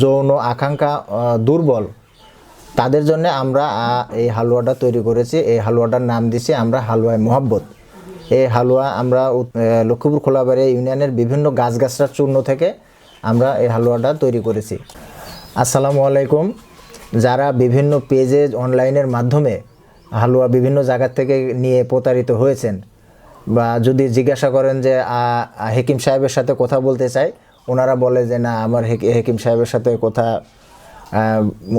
যৌন আকাঙ্ক্ষা দুর্বল। তাদের জন্য আমরা এই হালুয়াটা তৈরি করেছি। এই হালুয়াটার নাম দিছি আমরা হালুয়ায় মোহাব্বত। এই হালুয়া আমরা লক্ষ্মীপুর খোলাবাড়ি ইউনিয়নের বিভিন্ন গাছগাছড়ার চূর্ণ থেকে আমরা এই হালুয়াটা তৈরি করেছি। আসসালামু আলাইকুম। যারা বিভিন্ন পেজে অনলাইনের মাধ্যমে হালুয়া বিভিন্ন জায়গা থেকে নিয়ে প্রতারিত হয়েছেন বা যদি জিজ্ঞাসা করেন যে হেকিম সাহেবের সাথে কথা বলতে চাই ওনারা বলে যে, না, আমার হেকি- হেকিম সাহেবের সাথে কথা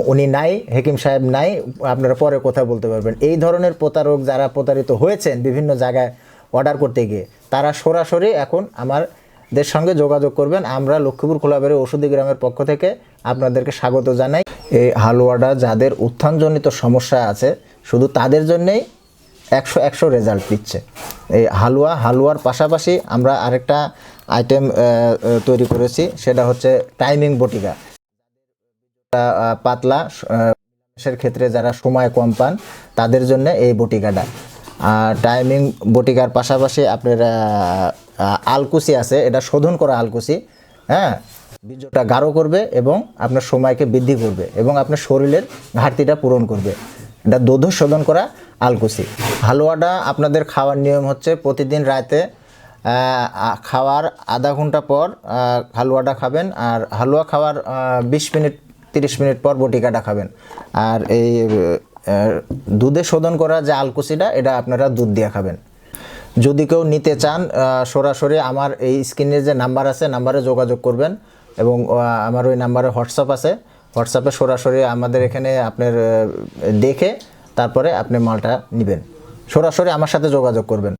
উনি নাই, হেকিম সাহেব নাই, আপনারা পরে কথা বলতে পারবেন। এই ধরনের প্রতারক যারা প্রতারিত হয়েছেন বিভিন্ন জায়গায় অর্ডার করতে গিয়ে, তারা সরাসরি এখন আমাদের সঙ্গে যোগাযোগ করবেন। আমরা লক্ষ্মীপুর খোলাবাড়ি ওষুধি গ্রামের পক্ষ থেকে আপনাদেরকে স্বাগত জানাই। এই হালুয়াটা যাদের উত্থানজনিত সমস্যা আছে, শুধু তাদের জন্যেই একশো একশো রেজাল্ট দিচ্ছে। এই হালুয়া, হালুয়ার পাশাপাশি আমরা আরেকটা আইটেম তৈরি করেছি। সেটা হচ্ছে টাইমিং বটিকা পাতলা সের ক্ষেত্রে যারা সময় কম পান, তাদের জন্য এই বটিকাটা আর টাইমিং বটিকার পাশাপাশি আপনার আলকুচি আছে। এটা শোধন করা আলকুসি। হ্যাঁ? বীর্যটা গাঢ় করবে এবং আপনার সময়কে বৃদ্ধি করবে এবং আপনার শরীরের ঘাটতিটা পূরণ করবে। এটা দোধ শোধন করা আলকুসি। হালুয়াটা আপনাদের খাওয়ার নিয়ম হচ্ছে প্রতিদিন রাতে খাওয়ার আধা ঘণ্টা পর হালুয়াটা খাবেন আর হালুয়া খাওয়ার বিশ মিনিট, তিরিশ মিনিট পর বটিকাটা খাবেন। আর এই দুধে শোধন করা যে আলকুচিটা, এটা আপনারা দুধ দিয়ে খাবেন। যদি কেউ নিতে চান সরাসরি আমার এই স্ক্রিনের যে নাম্বার আছে, নাম্বারে যোগাযোগ করবেন এবং আমার ওই নাম্বারে হোয়াটসঅ্যাপ আছে। হোয়াটসঅ্যাপে সরাসরি আমাদের এখানে আপনার দেখে তারপরে আপনি মালটা নেবেন। সরাসরি আমার সাথে যোগাযোগ করবেন।